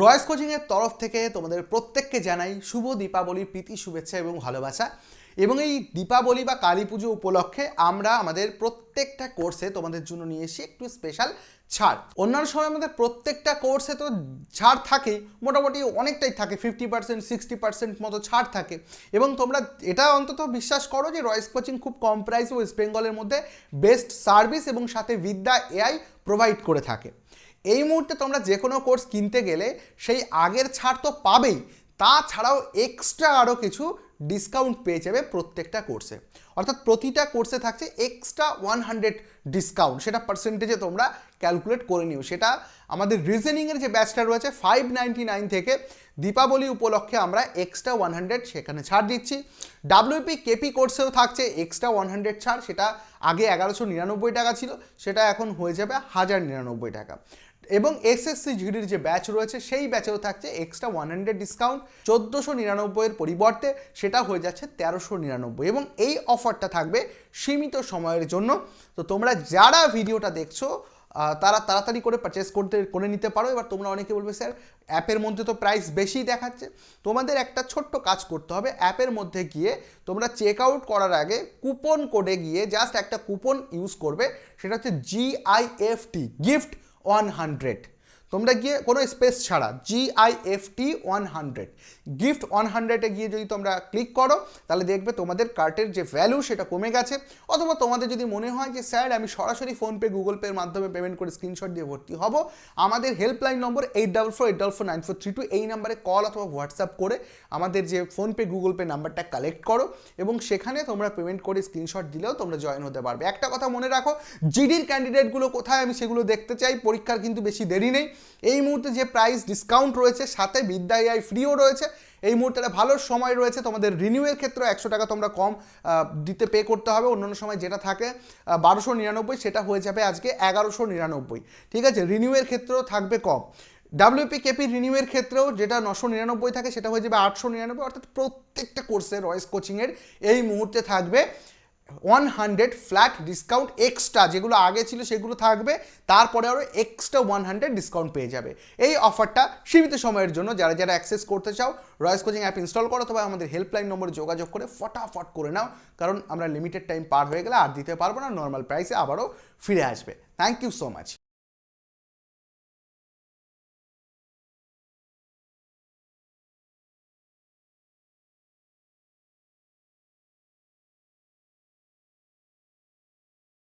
রয়েস কোচিংয়ের তরফ থেকে তোমাদের প্রত্যেককে জানাই শুভ দীপাবলির প্রীতি, শুভেচ্ছা এবং ভালোবাসা। এবং এই দীপাবলি বা কালী পুজো উপলক্ষে আমরা আমাদের প্রত্যেকটা কোর্সে তোমাদের জন্য নিয়ে এসেছি একটু স্পেশাল ছাড়। অন্যান্য সময় আমাদের প্রত্যেকটা কোর্সে তো ছাড় থাকেই, মোটামুটি অনেকটাই থাকে ফিফটি পার্সেন্ট সিক্সটি পার্সেন্ট মতো ছাড় থাকে। এবং তোমরা এটা অন্তত বিশ্বাস করো যে রয়েস কোচিং খুব কম প্রাইসে ওয়েস্ট বেঙ্গলের মধ্যে বেস্ট সার্ভিস এবং সাথে বিদ্যা এআই প্রোভাইড করে থাকে। এই মুহূর্তে তোমরা যে কোনো কোর্স কিনতে গেলে সেই আগের ছাড় তো পাবেই। তাছাড়াও এক্সট্রা আরও কিছু ডিসকাউন্ট পেয়ে যাবে প্রত্যেকটা কোর্সে অর্থাৎ প্রতিটা কোর্সে থাকছে এক্সট্রা ওয়ান হান্ড্রেড ডিসকাউন্ট সেটা পার্সেন্টেজে তোমরা ক্যালকুলেট করে নিও। সেটা আমাদের রিজনিংয়ের যে ব্যাচটা রয়েছে ফাইভ নাইনটি নাইন থেকে দীপাবলি উপলক্ষে আমরা এক্সট্রা ওয়ান হান্ড্রেড সেখানে ছাড় দিচ্ছি। ডাব্লিউপি কেপি কোর্সেও থাকছে এক্সট্রা ওয়ান হান্ড্রেড ছাড়। সেটা আগে এগারোশো নিরানব্বই টাকা ছিল। সেটা এখন হয়ে যাবে হাজার নিরানব্বই টাকা। এবং এসএসসি জিডির যে ব্যাচ রয়েছে, সেই ব্যাচেও থাকছে এক্সট্রা ওয়ান হান্ড্রেড ডিসকাউন্ট চোদ্দোশো নিরানব্বইয়ের পরিবর্তে সেটা হয়ে যাচ্ছে তেরোশো নিরানব্বই। এবং এই অফারটা থাকবে সীমিত সময়ের জন্য। তো তোমরা যারা ভিডিওটা দেখছ তারা তাড়াতাড়ি করে পারচেস করতে, করে নিতে পারো। এবার তোমরা অনেকে বলবে, স্যার অ্যাপের মধ্যে তো প্রাইস বেশি দেখাচ্ছে। তোমাদের একটা ছোট্ট কাজ করতে হবে। অ্যাপের মধ্যে গিয়ে তোমরা চেক আউট করার আগে কুপন কোডে গিয়ে জাস্ট একটা কুপন ইউজ করবে। সেটা হচ্ছে জিআইএফটি গিফট ওয়ান হান্ড্রেড তোমরা গিয়ে কোনো স্পেস ছাড়া GIFT one hundred gift one হান্ড্রেডে গিয়ে যদি তোমরা ক্লিক করো, তাহলে দেখবে তোমাদের কার্টের যে ভ্যালু সেটা কমে গেছে। অথবা তোমাদের যদি মনে হয় যে, স্যার, আমি সরাসরি ফোনপে গুগল পের মাধ্যমে পেমেন্ট করে স্ক্রিনশট দিয়ে ভর্তি হব। আমাদের helpline number eight double four eight double four nine four three two এই নাম্বারে কল অথবা হোয়াটসঅ্যাপ করে আমাদের যে ফোনপে গুগল পে নাম্বারটা কালেক্ট করো এবং সেখানে তোমরা পেমেন্ট করে স্ক্রিনশট দিলেও তোমরা জয়েন হতে পারবে। একটা কথা মনে রাখো জিডির ক্যান্ডিডেটগুলো কোথায় আমি সেগুলো দেখতে চাই, পরীক্ষার কিন্তু বেশি দেরি নেই। এই মুহূর্তে যে প্রাইস ডিসকাউন্ট রয়েছে, সাথে বিদ্যা এআই ফ্রিও রয়েছে। এই মুহূর্তে একটা ভালো সময় রয়েছে। তোমাদের রিনিউয়ের ক্ষেত্রে একশো টাকা তোমরা কম দিতে পে করতে হবে। অন্যান্য সময় যেটা থাকে বারোশো নিরানব্বই, সেটা হয়ে যাবে আজকে এগারোশো নিরানব্বই। ঠিক আছে? রিনিউয়ের ক্ষেত্রেও থাকবে কম। ডাব্লিউপি কেপি রিনিউয়ের ক্ষেত্রেও যেটা নশো নিরানব্বই থাকে, সেটা হয়ে যাবে আটশো নিরানব্বই। অর্থাৎ প্রত্যেকটা কোর্সে রয়েস কোচিংয়ের এই মুহূর্তে থাকবে। One hundred flat discount extra যেগুলো আগে ছিল সেগুলো থাকবে, তারপরে আরও এক্সট্রা ওয়ান হান্ড্রেড ডিসকাউন্ট পেয়ে যাবে। এই অফারটা সীমিত সময়ের জন্য যারা যারা অ্যাক্সেস করতে চাও রয়েস কোচিং অ্যাপ ইনস্টল করো অথবা আমাদের হেল্পলাইন নম্বরে যোগাযোগ করে ফটাফট করে নাও, কারণ আমরা লিমিটেড টাইম পার হয়ে গেলে আর দিতে পারব না নর্মাল প্রাইসে আবারও ফিরে আসবে। Thank you so much